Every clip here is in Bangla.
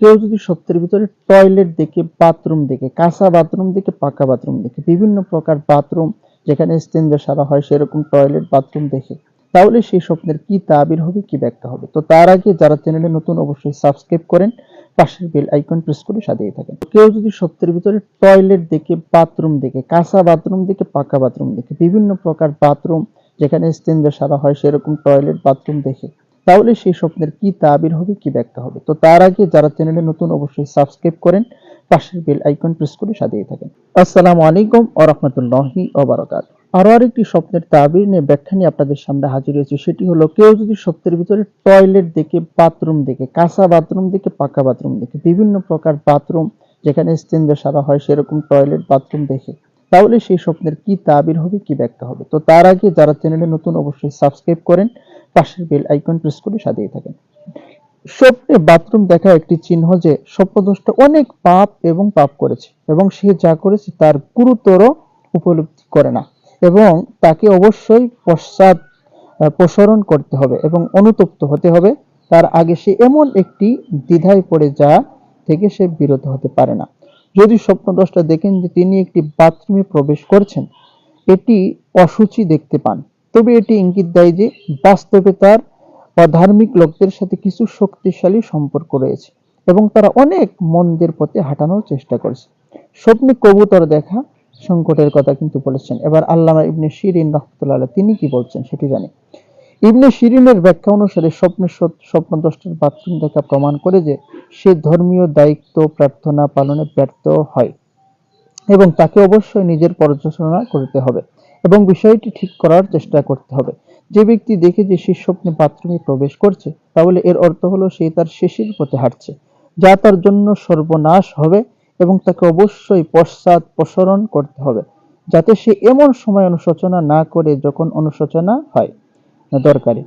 কেউ যদি সত্যের ভিতরে টয়লেট দেখে বাথরুম দেখে, কাঁচা বাথরুম দেখে, পাকা বাথরুম দেখে, বিভিন্ন প্রকার বাথরুম যেখানে স্টেঞ্জে সারা হয়, সেরকম টয়লেট বাথরুম দেখে, তাহলে সেই স্বপ্নের কি তাবির হবে, কি ব্যাখ্যা হবে? তো তার আগে যারা চ্যানেলে নতুন, অবশ্যই সাবস্ক্রাইব করেন, পাশের বেল আইকন প্রেস করে সাজিয়ে থাকেন। কেউ যদি সত্যের ভিতরে টয়লেট দেখে বাথরুম দেখে, কাঁচা বাথরুম দেখে, পাকা বাথরুম দেখে, বিভিন্ন প্রকার বাথরুম যেখানে স্টেঞ্জে সারা হয়, সেরকম টয়লেট বাথরুম দেখে তাহলে সেই স্বপ্নের কি তাবির হবে, কি ব্যাখ্যা হবে? তো তার আগে যারা চ্যানেলে নতুন অবশ্যই সাবস্ক্রাইব করেন, পাশের বেল আইকন প্রেস করে সাজিয়ে থাকেন। আসসালামু আলাইকুম ও রহমতুল্লাহি ওবারাকাত আরও আরেকটি স্বপ্নের তাবির নিয়ে ব্যাখ্যা নিয়ে আপনাদের সামনে হাজির হয়েছে। সেটি হলো, কেউ যদি স্বপ্নের ভিতরে টয়লেট দেখে, বাথরুম দেখে, কাঁচা বাথরুম দেখে, পাকা বাথরুম দেখে, বিভিন্ন প্রকার বাথরুম যেখানে স্টেঞ্জে সারা হয়, সেরকম টয়লেট বাথরুম দেখে তাহলে সেই স্বপ্নের কি তাবির হবে, কি ব্যাখ্যা হবে? তো তার আগে যারা চ্যানেলে নতুন অবশ্যই সাবস্ক্রাইব করেন, পাশের বেল আইকন প্রেস করে সাজিয়ে থাকেন। স্বপ্নে বাথরুম দেখা একটি চিহ্ন যে স্বপ্নদোষটা অনেক পাপ এবং পাপ করেছে এবং সে যা করেছে তার গুরুতর উপলব্ধি করে না এবং তাকে অবশ্যই পশ্চাৎ প্রসারণ করতে হবে এবং অনুতপ্ত হতে হবে। তার আগে সে এমন একটি দ্বিধায় পড়ে যা থেকে সে বিরত হতে পারে না। যদি স্বপ্নদোষটা দেখেন যে তিনি একটি বাথরুমে প্রবেশ করছেন, এটি অসুচি দেখতে পান। তবে এটি ইঙ্গিত দেয় যে বাস্তবে তার অধার্মিক লোকদের সাথে কিছু শক্তিশালী সম্পর্ক রয়েছে এবং তারা অনেক মন্দের পথে হাঁটানোর চেষ্টা করছে। স্বপ্নে কবুতর দেখা সংকটের কথা কিন্তু বলেছেন। এবার আল্লামা ইবনে শিরিন রহমতুল্লাহ তিনি কি বলছেন সেটি জানি। ইবনে শিরিনের ব্যাখ্যা অনুসারে স্বপ্নের স্বপ্নদ্রষ্টার বাথরুম দেখা প্রমাণ করে যে সে ধর্মীয় দায়িত্ব, প্রার্থনা পালনে ব্যর্থ হয় এবং তাকে অবশ্যই নিজের পর্যালোচনা করতে হবে এবং বিষয়টি ঠিক করার চেষ্টা করতে হবে। যে ব্যক্তি দেখে যে সে স্বপ্নে বাথরুমে প্রবেশ করছে, তাহলে এর অর্থ হলো সে তার শেষের পথে হাঁটছে, যা তার জন্য সর্বনাশ হবে এবং তাকে অবশ্যই পশ্চাৎ প্রসরণ করতে হবে, যাতে সে এমন সময় অনুশোচনা না করে যখন অনুশোচনা হয়। দরকারি।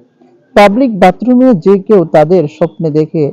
পাবলিক বাথরুমে যে কেউ তাদের স্বপ্নে দেখে,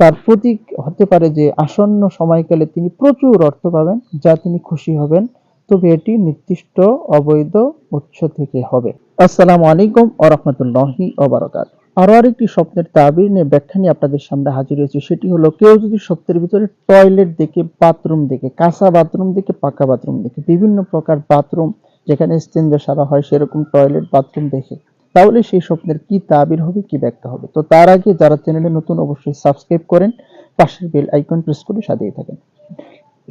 তার প্রতীক হতে পারে যে আসন্ন সময়কালে তিনি প্রচুর অর্থ পাবেন, যা তিনি খুশি হবেন। তবে এটি নির্দিষ্ট অবৈধ উৎস থেকে হবে। আসসালামু আলাইকুম ও রহমতুল্লাহি ওবারাকাত। আরও আরেকটি স্বপ্নের তাবির নিয়ে ব্যাখ্যা নিয়ে আপনাদের সামনে হাজির হয়েছে, সেটি হলো কেউ যদি স্বপ্নের ভিতরে টয়লেট দেখে বাথরুম দেখে, কাঁচা বাথরুম দেখে, পাকা বাথরুম দেখে, বিভিন্ন প্রকার বাথরুম যেখানে স্টেঞ্জে সারা হয়, সেরকম টয়লেট বাথরুম দেখে তাহলে সেই স্বপ্নের কি তাবির হবে, কি ব্যাখ্যা হবে? তো তার আগে যারা চ্যানেলে নতুন, অবশ্যই সাবস্ক্রাইব করেন, পাশের বেল আইকন প্রেস করে সাজিয়ে থাকেন।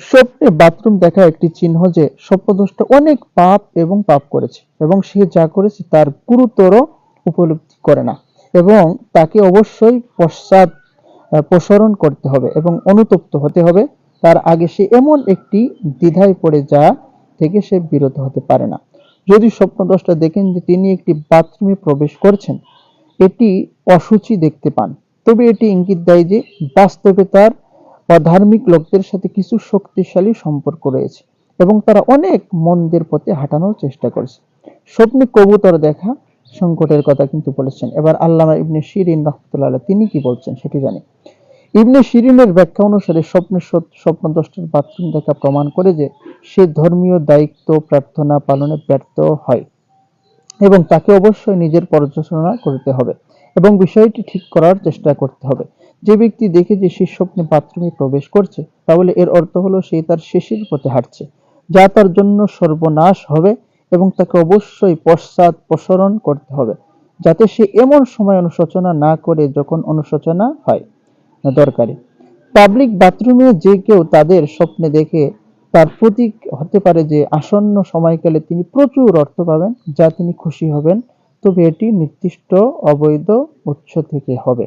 স্বপ্নে বাথরুম দেখা একটি চিহ্ন যে স্বপ্নদোষটা অনেক পাপ এবং পাপ করেছে, এবং সে যা করেছে তার গুরুতর উপলব্ধি করে না, এবং তাকে অবশ্যই পশ্চাৎ প্রসারণ করতে হবে এবং অনুতপ্ত হতে হবে। তার আগে সে এমন একটি দ্বিধায় পড়ে যা থেকে সে বিরত হতে পারে না। যদি স্বপ্নদোষটা দেখেন যে তিনি একটি বাথরুমে প্রবেশ করছেন, এটি অসুচি দেখতে পান। তবে এটি ইঙ্গিত দেয় যে বাস্তবে তার অধার্মিক লোকদের সাথে কিছু শক্তিশালী সম্পর্ক রয়েছে এবং তারা অনেক মন্দের পথে হাঁটানোর চেষ্টা করছে। স্বপ্নে কবুতর দেখা সংকটের কথা কিন্তু বলেছেন। এবার আল্লামা ইবনে শিরিন রহমতুল্লাহ তিনি কি বলছেন সেটি জানি। ইবনে শিরিনের ব্যাখ্যা অনুসারে স্বপ্নের স্বপ্ন স্বপ্নদ্রষ্টার বাথরুম দেখা প্রমাণ করে যে সে ধর্মীয় দায়িত্ব প্রার্থনা পালনে ব্যর্থ হয় এবং তাকে অবশ্যই নিজের পর্যালোচনা করতে হবে এবং বিষয়টি ঠিক করার চেষ্টা করতে হবে। যে ব্যক্তি দেখে যে সে স্বপ্নে বাথরুমে প্রবেশ করছে, তাহলে এর অর্থ হলো সে তার শেষের পথে হাঁটছে, যা তার জন্য সর্বনাশ হবে এবং তাকে অবশ্যই পশ্চাৎ প্রসরণ করতে হবে, যাতে সে এমন সময় অনুশোচনা না করে যখন অনুশোচনা হয়। দরকারি। পাবলিক বাথরুমে যে কেউ তাদের স্বপ্নে দেখে তার প্রতীক হতে পারে যে আসন্ন সময়কালে তিনি প্রচুর অর্থ পাবেন, যা তিনি খুশি হবেন। তবে এটি নির্দিষ্ট অবৈধ উৎস থেকে হবে।